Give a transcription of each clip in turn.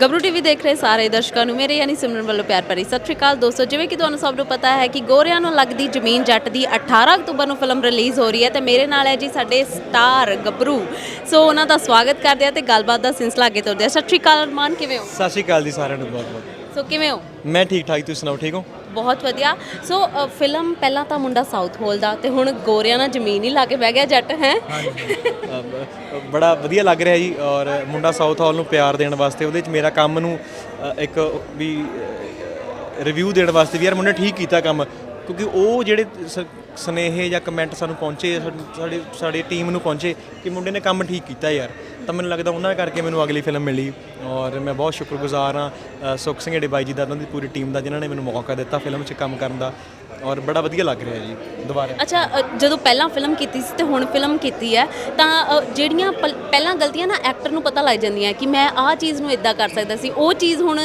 ਗੱਭਰੂ ਟੀਵੀ ਦੇਖ ਰਹੇ ਸਾਰੇ ਦਰਸ਼ਕਾਂ ਨੂੰ। ਮੇਰੇ ਯਾਨੀ ਸਿਮਰਨ ਵੱਲੋਂ ਪਿਆਰ ਭਰੀ ਸਤਿ ਸ਼੍ਰੀ ਅਕਾਲ ਦੋਸਤੋ। ਜਿਵੇਂ ਕਿ ਤੁਹਾਨੂੰ ਸਭ ਨੂੰ ਪਤਾ ਹੈ ਕਿ ਗੋਰਿਆਂ ਨੂੰ ਲੱਗਦੀ ਜ਼ਮੀਨ ਜੱਟ ਦੀ 18 ਅਕਤੂਬਰ ਨੂੰ ਫਿਲਮ ਰਿਲੀਜ਼ ਹੋ ਰਹੀ ਹੈ ਤੇ ਮੇਰੇ ਨਾਲ ਹੈ ਜੀ ਸਾਡੇ ਸਟਾਰ ਗੱਭਰੂ। ਸੋ ਉਹਨਾਂ ਦਾ ਸਵਾਗਤ ਕਰਦੇ ਆ ਤੇ ਗੱਲਬਾਤ ਦਾ ਸਿਲਸਿਲਾ ਅੱਗੇ ਤੋਰਦੇ ਆ ਸਤਿ ਸ਼੍ਰੀ ਅਕਾਲ ਅਰਮਾਨ ਕਿਵੇਂ ਹੋ? ਸਤਿ ਸ਼੍ਰੀ ਅਕਾਲ ਜੀ ਸਾਰਿਆਂ ਨੂੰ ਬਹੁਤ ਬਹੁਤ ਸੋ ਕਿਵੇਂ ਹੋ? ਮੈਂ ਠੀਕ ਠਾਕ ਤੁਸੀਂ ਸੁਣਾਓ ਠੀਕ ਹੋ? ਬਹੁਤ ਵਧੀਆ। ਸੋ ਅ, ਫਿਲਮ ਪਹਿਲਾਂ ਤਾਂ ਮੁੰਡਾ ਸਾਊਥ ਹੋਲ ਦਾ ਤੇ ਹੁਣ ਗੋਰਿਆਂ ਨਾਲ ਜ਼ਮੀਨ ਹੀ ਲਾ ਕੇ ਬਹਿ ਗਿਆ ਜੱਟ ਹੈ? ਅ, ਬ- ਬੜਾ ਵਧੀਆ ਲੱਗ ਰਿਹਾ ਜੀ ਔਰ ਮੁੰਡਾ ਸਾਊਥ ਹਾਲ ਨੂੰ ਪਿਆਰ ਦੇਣ ਵਾਸਤੇ। ਉਹਦੇ ਵਿੱਚ ਮੇਰਾ ਕੰਮ ਨੂੰ ਅ, ਇੱਕ ਵੀ ਰਿਵਿਊ ਦੇਣ ਵਾਸਤੇ ਵੀ ਯਾਰ ਮੁੰਡੇ ਠੀਕ ਕੀਤਾ ਕੰਮ। ਕਿਉਂਕਿ ਉਹ ਜਿਹੜੇ ਸ- ਸਨੇਹੇ ਜਾਂ ਕਮੈਂਟ ਸਾਨੂੰ ਪਹੁੰਚੇ ਸਾਡੇ- ਸਾਡੇ ਟੀਮ ਨੂੰ ਪਹੁੰਚੇ ਕਿ ਮੁੰਡੇ ਨੇ ਕੰਮ ਠੀਕ ਕੀਤਾ ਯਾਰ। ਤਾਂ ਮੈਨੂੰ ਲੱਗਦਾ ਉਹਨਾਂ ਕਰਕੇ ਮੈਨੂੰ ਅਗਲੀ ਫਿਲਮ ਮਿਲੀ ਔਰ ਮੈਂ ਬਹੁਤ ਸ਼ੁਕਰਗੁਜ਼ਾਰ ਹਾਂ ਸੁਖ ਸਿੰਘ ਢੇ ਬਾਈ ਜੀ ਦਾ ਉਹਨਾਂ ਦੀ ਪੂਰੀ ਟੀਮ ਦਾ ਜਿਨ੍ਹਾਂ ਨੇ ਮੈਨੂੰ ਮੌਕਾ ਦਿੱਤਾ ਫਿਲਮ 'ਚ ਕੰਮ ਕਰਨ ਦਾ ਔਰ ਬੜਾ ਵਧੀਆ ਲੱਗ ਰਿਹਾ ਜੀ ਦੁਬਾਰਾ। ਅੱਛਾ ਜਦੋਂ ਪਹਿਲਾਂ ਫਿਲਮ ਕੀਤੀ ਸੀ ਤੇ ਹੁਣ ਫਿਲਮ ਕੀਤੀ ਹੈ ਤਾਂ ਜਿਹੜੀਆਂ ਪਹਿਲਾਂ ਗਲਤੀਆਂ ਨਾ ਐਕਟਰ ਨੂੰ ਪਤਾ ਲੱਗ ਜਾਂਦੀਆਂ ਕਿ ਮੈਂ ਆਹ ਚੀਜ਼ ਨੂੰ ਇਦਾਂ ਕਰ ਸਕਦਾ ਸੀ ਉਹ ਚੀਜ਼ ਹੁਣ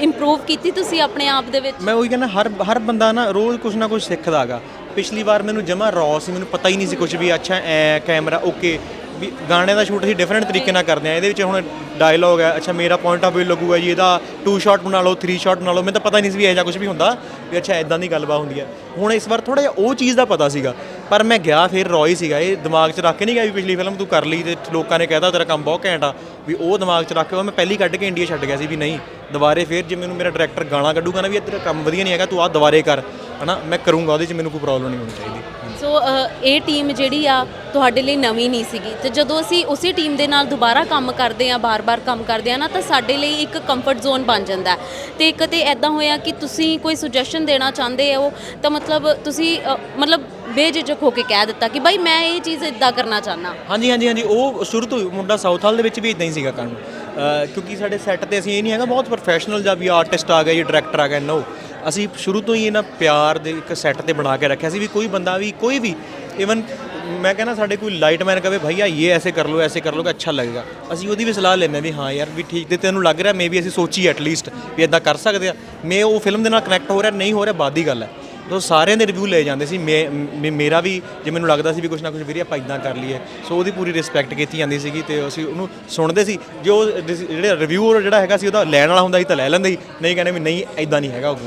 ਇੰਪਰੂਵ ਕੀਤੀ ਤੁਸੀਂ ਆਪਣੇ ਆਪ ਦੇ ਵਿੱਚ? ਮੈਂ ਉਹੀ ਕਹਿੰਦਾ ਹਰ ਹਰ ਬੰਦਾ ਨਾ ਰੋਜ਼ ਕੁਝ ਨਾ ਕੁਝ ਸਿੱਖਦਾਗਾ ਪਿਛਲੀ ਵਾਰ ਮੈਨੂੰ ਜਮਾ ਰੌ ਸੀ, ਮੈਨੂੰ ਪਤਾ ਹੀ ਨਹੀਂ ਸੀ ਕੁਝ ਵੀ, ਅੱਛਾ, ਐ ਕੈਮਰਾ ਓਕੇ ਵੀ ਗਾਣੇ ਦਾ ਸ਼ੂਟ ਅਸੀਂ ਡਿਫਰੈਂਟ ਤਰੀਕੇ ਨਾਲ ਕਰਦੇ ਆ ਇਹਦੇ ਵਿੱਚ ਹੁਣ ਡਾਇਲੌਗ ਹੈ, ਅੱਛਾ, ਮੇਰਾ ਪੁਆਇੰਟ ਆਫ View ਲੱਗੂਗਾ ਜੀ, ਇਹਦਾ 2 ਸ਼ਾਟ ਬਣਾ ਲਓ 3 ਸ਼ਾਟ ਬਣਾ ਲਓ, ਮੈਨੂੰ ਤਾਂ ਪਤਾ ਹੀ ਨਹੀਂ ਸੀ ਵੀ ਇਹ ਜਿਹਾ ਕੁਝ ਵੀ ਹੁੰਦਾ, ਵੀ ਅੱਛਾ ਇਦਾਂ ਦੀ ਗੱਲਬਾਤ ਹੁੰਦੀ ਹੈ। ਹੁਣ ਇਸ ਵਾਰ ਥੋੜਾ ਜਿਹਾ ਉਹ ਚੀਜ਼ ਦਾ ਪਤਾ ਸੀਗਾ, ਪਰ ਮੈਂ ਗਿਆ ਫਿਰ ਰੌ ਹੀ ਸੀਗਾ, ਇਹ ਦਿਮਾਗ 'ਚ ਰੱਖ ਕੇ ਨਹੀਂ ਗਿਆ ਵੀ ਪਿਛਲੀ ਫਿਲਮ ਤੂੰ ਕਰ ਲਈ ਤੇ ਲੋਕਾਂ ਨੇ ਕਹਿਤਾ ਤੇਰਾ ਕੰਮ ਬਹੁਤ ਘੈਂਟ ਆ, ਵੀ ਉਹ ਦਿਮਾਗ 'ਚ ਰੱਖ ਕੇ ਉਹ ਮੈਂ ਪਹਿਲੀ ਕੱਢ ਕੇ ਇੰਡੀਆ ਛੱਡ ਗਿਆ ਸੀ ਵੀ ਨਹੀਂ, ਦੁਬਾਰੇ ਫਿਰ ਜੇ ਮੈਨੂੰ ਮੇਰਾ ਡਾਇਰੈਕਟਰ ਗਾਣਾ ਕੱਢੂਗਾ ਨਾ ਵੀ ਇਹ ਤੇਰਾ ਕੰਮ ਵਧੀਆ ਨਹੀਂ ਹੈਗਾ, ਤੂੰ ਆਹ ਦੁਬਾਰੇ ਕਰ। ਹਨਾ ਮੈਂ ਕਰੂੰਗਾ ਉਹਦੇ 'ਚ ਮੈਨੂੰ ਕੋਈ ਪ੍ਰੋਬਲਮ ਨਹੀਂ ਹੋਣੀ ਚਾਹੀਦੀ। ਸੋ ਅ, ਇਹ ਟੀਮ ਜਿਹੜੀ ਆ ਤੁਹਾਡੇ ਲਈ ਨਵੀਂ ਨਹੀਂ ਸੀਗੀ। ਤੇ ਜਦੋਂ ਅਸੀਂ ਉਸੇ ਟੀਮ ਦੇ ਨਾਲ ਦੁਬਾਰਾ ਕੰਮ ਕਰਦੇ ਆ ਬਾਰ-ਬਾਰ ਕੰਮ ਕਰਦੇ ਆ ਨਾ ਤਾਂ ਸਾਡੇ ਲਈ ਇੱਕ ਕੰਫਰਟ ਜ਼ੋਨ ਬਣ ਜਾਂਦਾ ਹੈ। ਤੇ ਕਦੇ ਐਦਾਂ ਹੋਇਆ ਕਿ ਤੁਸੀਂ ਕੋਈ ਸੁਜੈਸ਼ਨ ਦੇਣਾ ਚਾਹੁੰਦੇ ਹੋ ਤਾਂ ਮਤਲਬ ਤੁਸੀਂ ਅ, ਮਤਲਬ ਬੇਝਿਜਕ ਹੋ ਕੇ ਕਹਿ ਦਿੱਤਾ ਕਿ ਭਾਈ ਮੈਂ ਇਹ ਚੀਜ਼ ਇਦਾਂ ਕਰਨਾ ਚਾਹਨਾ ਹਾਂਜੀ ਹਾਂਜੀ ਹਾਂਜੀ ਉਹ ਸ਼ੁਰੂ ਤੋਂ ਹੀ ਮੁੰਡਾ ਸਾਊਥ ਹਾਲ ਦੇ ਵਿੱਚ ਵੀ ਇਦਾਂ ਹੀ ਸੀਗਾ ਕੰਮ। ਅਹ ਕਿਉਂਕਿ ਸਾਡੇ ਸੈੱਟ ਤੇ ਅਸੀਂ ਇਹ ਨਹੀਂ ਹੈਗਾ ਬਹੁਤ ਪ੍ਰੋਫੈਸ਼ਨਲ ਜਾਂ ਵੀ ਆਰਟਿਸਟ ਆ ਗਿਆ ਜਾਂ ਡਾਇਰੈਕਟਰ ਆ ਗਿਆ ਨੋ ਅਸੀਂ ਸ਼ੁਰੂ ਤੋਂ ਹੀ ਇਹਨਾਂ ਪਿਆਰ ਦੇ ਇੱਕ ਸੈੱਟ ਤੇ ਬਣਾ ਕੇ ਰੱਖਿਆ ਸੀ ਵੀ ਕੋਈ ਬੰਦਾ ਵੀ, ਕੋਈ ਵੀ ਇਵਨ ਮੈਂ ਕਹਿੰਦਾ ਸਾਡੇ ਕੋਈ ਲਾਈਟਮੈਨ ਕਵੇ ਭਈਆ, ਇਹ ਐਸੇ ਕਰ ਲਓ, ਐਸੇ ਕਰ ਲਓ ਕਿ ਅੱਛਾ ਲੱਗੇਗਾ। ਅਸੀਂ ਉਹਦੀ ਵੀ ਸਲਾਹ ਲੈਂਦੇ ਹਾਂ ਵੀ ਹਾਂ ਯਾਰ, ਵੀ ਠੀਕ ਤੇ ਤੈਨੂੰ ਲੱਗ ਰਿਹਾ ਮੇਬੀ ਅਸੀਂ ਸੋਚੀ ਐਟਲੀਸਟ ਵੀ ਇਦਾਂ ਕਰ ਸਕਦੇ ਆ ਮੈਂ ਉਹ ਫਿਲਮ ਦੇ ਨਾਲ ਕਨੈਕਟ ਹੋ ਰਿਹਾ, ਨਹੀਂ ਹੋ ਰਿਹਾ, ਬਾਅਦ ਦੀ ਗੱਲ ਹੈ। ਉਹ ਸਾਰਿਆਂ ਦੇ ਰਿਵਿਊ ਲੈ ਜਾਂਦੇ ਸੀ। ਮੈਂ, ਮੇ- ਮੇਰਾ ਵੀ, ਜੇ ਮੈਨੂੰ ਲੱਗਦਾ ਸੀ ਵੀ ਕੁਝ ਨਾ ਕੁਝ ਵੀਰੇ ਆਪਾਂ ਇਦਾਂ ਕਰ ਲਈਏ। ਸੋ ਉਹਦੀ ਪੂਰੀ ਰਿਸਪੈਕਟ ਕੀਤੀ ਜਾਂਦੀ ਸੀਗੀ ਤੇ ਅਸੀਂ ਉਹਨੂੰ ਸੁਣਦੇ ਸੀ। ਜੋ ਡਿਸ- ਜਿਹੜੇ ਰਿਵਿਊ ਜਿਹੜਾ ਹੈਗਾ ਸੀ, ਉਹਦਾ ਲੈਣ ਵਾਲਾ ਹੁੰਦਾ ਸੀ ਤਾਂ ਲੈ ਲੈਂਦੇ ਸੀ। ਨਹੀਂ ਕਹਿੰਦੇ ਵੀ ਨਹੀਂ ਇਦਾਂ ਨਹੀਂ ਹੈਗਾ ਉਹ।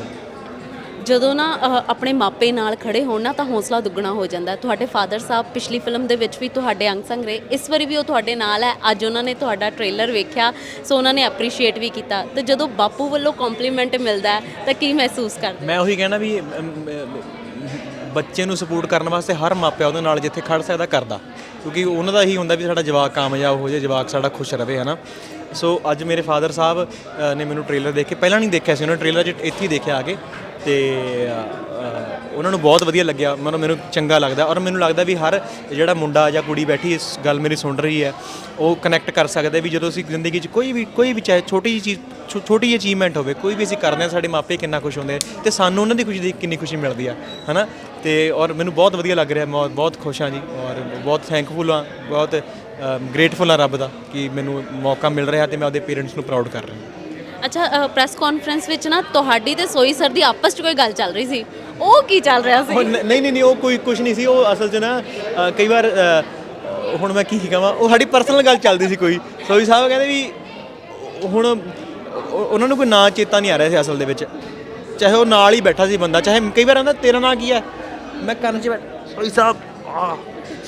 ਜਦੋਂ ਨਾ ਅ, ਆਪਣੇ ਮਾਪੇ ਨਾਲ ਖੜੇ ਹੋਣ ਨਾ ਤਾਂ ਹੌਸਲਾ ਦੁੱਗਣਾ ਹੋ ਜਾਂਦਾ ਹੈ। ਤੁਹਾਡੇ ਫਾਦਰ ਸਾਹਿਬ ਪਿਛਲੀ ਫਿਲਮ ਦੇ ਵਿੱਚ ਵੀ ਤੁਹਾਡੇ ਅੰਗ ਸੰਗ ਰਹੇ। ਇਸ ਵਾਰੀ ਵੀ ਉਹ ਤੁਹਾਡੇ ਨਾਲ ਹੈ। ਅੱਜ ਉਹਨਾਂ ਨੇ ਤੁਹਾਡਾ ਟ੍ਰੇਲਰ ਵੇਖਿਆ ਸੋ ਉਹਨਾਂ ਨੇ ਐਪਰੀਸ਼ੀਏਟ ਵੀ ਕੀਤਾ। ਤੇ ਜਦੋਂ ਬਾਪੂ ਵੱਲੋਂ ਕੰਪਲੀਮੈਂਟ ਮਿਲਦਾ ਹੈ ਤਾਂ ਕੀ ਮਹਿਸੂਸ ਕਰਦੇ ਮੈਂ ਉਹੀ ਕਹਿਣਾ ਵੀ ਅਮ, ਅਮ, ਬੱਚੇ ਨੂੰ ਸਪੋਰਟ ਕਰਨ ਵਾਸਤੇ ਹਰ ਮਾਪਿਆ ਉਹਦੇ ਨਾਲ ਜਿੱਥੇ ਖੜ ਸਕਦਾ ਕਰਦਾ। ਕਿਉਂਕਿ ਉਹਨਾਂ ਦਾ ਇਹੀ ਹੁੰਦਾ ਵੀ ਸਾਡਾ ਜਵਾਕ ਕਾਮਯਾਬ ਹੋ ਜਾਏ ਜਵਾਕ ਸਾਡਾ ਖੁਸ਼ ਰਵੇ ਹਨਾ। ਸੋ ਅੱਜ ਮੇਰੇ ਫਾਦਰ ਸਾਹਿਬ ਅ, ਨੇ ਮੈਨੂੰ ਟ੍ਰੇਲਰ ਦੇਖ ਕੇ ਪਹਿਲਾਂ ਨਹੀਂ ਦੇਖਿਆ ਸੀ ਉਹਨਾਂ ਟ੍ਰੇਲਰ 'ਚ ਇੱਥੇ ਹੀ ਦੇਖਿਆ ਆ ਕੇ। ਤੇ ਉਹਨਾਂ ਨੂੰ ਬਹੁਤ ਵਧੀਆ ਲੱਗਿਆ। ਮਤਲਬ ਮੈਨੂੰ ਚੰਗਾ ਲੱਗਦਾ ਔਰ ਮੈਨੂੰ ਲੱਗਦਾ ਵੀ ਹਰ ਜਿਹੜਾ ਮੁੰਡਾ ਜਾਂ ਕੁੜੀ ਬੈਠੀ ਇਸ ਗੱਲ ਮੇਰੀ ਸੁਣ ਰਹੀ ਹੈ, ਉਹ ਕਨੈਕਟ ਕਰ ਸਕਦਾ ਵੀ ਜਦੋਂ ਅਸੀਂ ਜ਼ਿੰਦਗੀ 'ਚ ਕੋਈ ਵੀ ਕੋਈ ਵੀ ਚਾਹੇ ਛੋਟੀ ਜਿਹੀ ਚੀਜ਼, ਛੋ- ਛੋਟੀ ਜਿਹੀ ਅਚੀਵਮੈਂਟ ਹੋਵੇ, ਕੋਈ ਵੀ ਅਸੀਂ ਕਰਦੇ ਹਾਂ, ਸਾਡੇ ਮਾਪੇ ਕਿੰਨਾ ਖੁਸ਼ ਹੁੰਦੇ ਆ ਤੇ ਸਾਨੂੰ ਉਹਨਾਂ ਦੀ ਖੁਸ਼ੀ ਦੀ ਕਿੰਨੀ ਖੁਸ਼ੀ ਮਿਲਦੀ ਆ, ਹਨਾ? ਤੇ ਔਰ ਮੈਨੂੰ ਬਹੁਤ ਵਧੀਆ ਲੱਗ ਰਿਹਾ ਮੈਂ ਬਹੁਤ ਖੁਸ਼ ਹਾਂ ਜੀ ਔਰ ਬਹੁਤ ਥੈਂਕਫੁਲ ਹਾਂ, ਬਹੁਤ ਗ੍ਰੇਟਫੁਲ ਹਾਂ ਰੱਬ ਦਾ ਕਿ ਮੈਨੂੰ ਮੌਕਾ ਮਿਲ ਰਿਹਾ ਤੇ ਮੈਂ ਆਪਦੇ ਪੇਰੈਂਟਸ ਨੂੰ ਪ੍ਰਾਊਡ ਕਰ ਰਿਹਾ। ਅੱਛਾ ਪ੍ਰੈਸ ਕਾਨਫਰੰਸ ਵਿੱਚ ਨਾ ਤੁਹਾਡੀ ਤੇ ਸੋਈ ਸਰ ਦੀ ਆਪਸ 'ਚ ਕੋਈ ਗੱਲ ਚੱਲ ਰਹੀ ਸੀ। ਉਹ ਕੀ ਚੱਲ ਰਿਹਾ ਉਹ ਸੀ ਨਹੀਂ ਨਹੀਂ ਨਹੀਂ, ਉਹ ਕੋਈ ਕੁਝ ਨਹੀਂ ਸੀ। ਉਹ ਅਸਲ 'ਚ ਨਾ ਕਈ ਵਾਰ ਹੁਣ ਮੈਂ ਕੀ ਕਹਾਂ, ਉਹ ਸਾਡੀ ਪਰਸਨਲ ਗੱਲ ਚੱਲਦੀ ਸੀ ਕੋਈ। ਸੋਈ ਸਾਹਿਬ ਕਹਿੰਦੇ ਵੀ ਹੁਣ ਉਹਨਾਂ ਨੂੰ ਕੋਈ ਨਾਂ ਚੇਤਾ ਨਹੀਂ ਆ ਰਿਹਾ ਸੀ ਅਸਲ ਦੇ ਵਿੱਚ। ਚਾਹੇ ਉਹ ਨਾਲ ਹੀ ਬੈਠਾ ਸੀ ਬੰਦਾ, ਚਾਹੇ ਕਈ ਵਾਰ ਆਂਦਾ, ਤੇਰਾ ਨਾਂ ਕੀ ਹੈ ਮੈਂ ਕੰਨ 'ਚ ਸੋਈ ਸਾਹਿਬ, ਆ,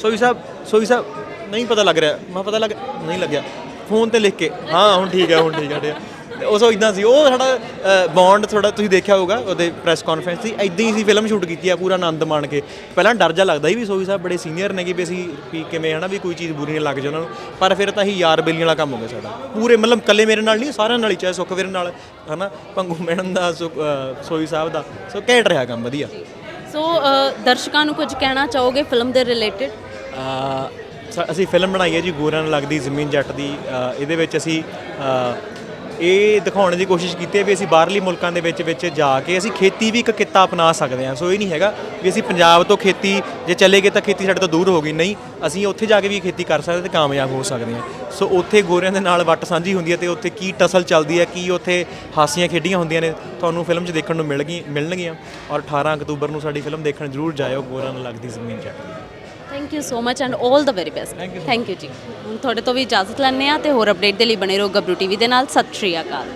ਸੋਈ ਸਾਹਿਬ ਸੋਈ ਸਾਹਿਬ, ਨਹੀਂ ਪਤਾ ਲੱਗ ਰਿਹਾ। ਮੈਂ ਪਤਾ ਲੱਗ, ਨਹੀਂ ਲੱਗਿਆ। ਫੋਨ ਤੇ ਲਿਖ ਕੇ, ਹਾਂ, ਹੁਣ ਠੀਕ ਹੈ ਹੁਣ ਠੀਕ ਹੈ ਤੇ ਉਹ ਸੋ ਇਦਾਂ ਸੀ। ਉਹ ਸਾਡਾ ਬੌਂਡ ਥੋੜਾ ਤੁਸੀਂ ਦੇਖਿਆ ਹੋਊਗਾ ਉਹਦੇ ਪ੍ਰੈਸ ਕਾਨਫਰੰਸ ਸੀ ਇਦਾਂ ਹੀ ਸੀ ਫਿਲਮ ਸ਼ੂਟ ਕੀਤੀ ਆ ਪੂਰਾ ਆਨੰਦ ਮਾਣ ਕੇ। ਪਹਿਲਾਂ ਡਰ ਜਾ ਲੱਗਦਾ ਸੀ ਵੀ ਸੋਈ ਸਾਹਿਬ ਬੜੇ ਸੀਨੀਅਰ ਨੇ ਕਿ ਵੀ ਅਸੀਂ ਵੀ ਕਿਵੇਂ ਹਨਾ ਵੀ ਕੋਈ ਚੀਜ਼ ਬੁਰੀ ਨਾ ਲੱਗ ਜਾ ਉਹਨਾਂ ਨੂੰ। ਪਰ ਫਿਰ ਤਾਂ ਹੀ ਯਾਰ ਬੇਲੀ ਵਾਲਾ ਕੰਮ ਹੋ ਗਿਆ ਸਾਡਾ। ਪੂਰੇ ਮਤਲਬ ਕੱਲੇ ਮੇਰੇ ਨਾਲ ਨਹੀਂ ਸਾਰਿਆਂ ਨਾਲ ਹੀ ਚਾਹੇ ਸੁਖਵੀਰ ਨਾਲ ਹਨਾ ਪੰਗੂ ਮੈਡਮ ਦਾ ਸੋਈ ਸਾਹਿਬ ਦਾ। ਸੋ ਘੈਂਟ ਰਿਹਾ ਕੰਮ ਵਧੀਆ। ਸੋ ਦਰਸ਼ਕਾਂ ਨੂੰ ਕੁਝ ਕਹਿਣਾ ਚਾਹੋਗੇ ਫਿਲਮ ਦੇ ਰਿਲੇਟਡ ਅਸੀਂ ਫਿਲਮ ਬਣਾਈ ਹੈ ਜੀ ਗੋਰਾਂ ਨੂੰ ਲੱਗਦੀ ਜ਼ਮੀਨ ਜੱਟ ਦੀ। ਇਹਦੇ ਵਿੱਚ ਅਸੀਂ ਇਹ ਦਿਖਾਉਣ ਦੀ ਕੋਸ਼ਿਸ਼ ਕੀਤੀ ਹੈ ਵੀ ਅਸੀਂ ਬਾਹਰਲੀ ਮੁਲਕਾਂ ਦੇ ਵਿੱਚ ਵਿੱਚ ਜਾ ਕੇ ਅਸੀਂ ਖੇਤੀ ਵੀ ਇੱਕ ਕਿੱਤਾ ਅਪਣਾ ਸਕਦੇ ਹਾਂ। ਸੋ ਇਹ ਨਹੀਂ ਹੈਗਾ ਵੀ ਅਸੀਂ ਪੰਜਾਬ ਤੋਂ ਖੇਤੀ ਜੇ ਚਲੇ ਗਏ ਤਾਂ ਖੇਤੀ ਸਾਡੇ ਤੋਂ ਦੂਰ ਹੋ ਗਈ। ਨਹੀਂ, ਅਸੀਂ ਉੱਥੇ ਜਾ ਕੇ ਵੀ ਖੇਤੀ ਕਰ ਸਕਦੇ ਤੇ ਕਾਮਯਾਬ ਹੋ ਸਕਦੇ ਹਾਂ। ਸੋ ਉੱਥੇ ਗੋਰਿਆਂ ਦੇ ਨਾਲ ਵੱਟ ਸਾਂਝੀ ਹੁੰਦੀ ਹੈ ਤੇ ਉੱਥੇ ਕੀ ਟਸਲ ਚੱਲਦੀ ਹੈ, ਕੀ ਉੱਥੇ ਹਾਸੀਆਂ ਖੇਡੀਆਂ ਹੁੰਦੀਆਂ ਨੇ, ਤੁਹਾਨੂੰ ਫਿਲਮ 'ਚ ਦੇਖਣ ਨੂੰ ਮਿਲ ਗਈ ਮਿਲਣਗੀਆਂ। ਔਰ 18 ਅਕਤੂਬਰ ਨੂੰ ਸਾਡੀ ਫਿਲਮ ਦੇਖਣ ਜ਼ਰੂਰ ਜਾਇਓ ਗੋਰਾਂ ਨਾਲ ਲੱਗਦੀ ਜ਼ਮੀਨ ਜੱਟ thank you so much and 올 the very best thank you ji ਹੁਣ ਤੁਹਾਡੇ ਤੋਂ ਵੀ ਇਜਾਜ਼ਤ ਲੈਂਦੇ ਆ ਤੇ ਹੋਰ ਅਪਡੇਟ ਦੇ ਲਈ ਬਣੇ ਰਹੋ ਗੱਭਰੂ ਟੀਵੀ ਦੇ ਨਾਲ। ਸਤਿ ਸ਼੍ਰੀ ਅਕਾਲ।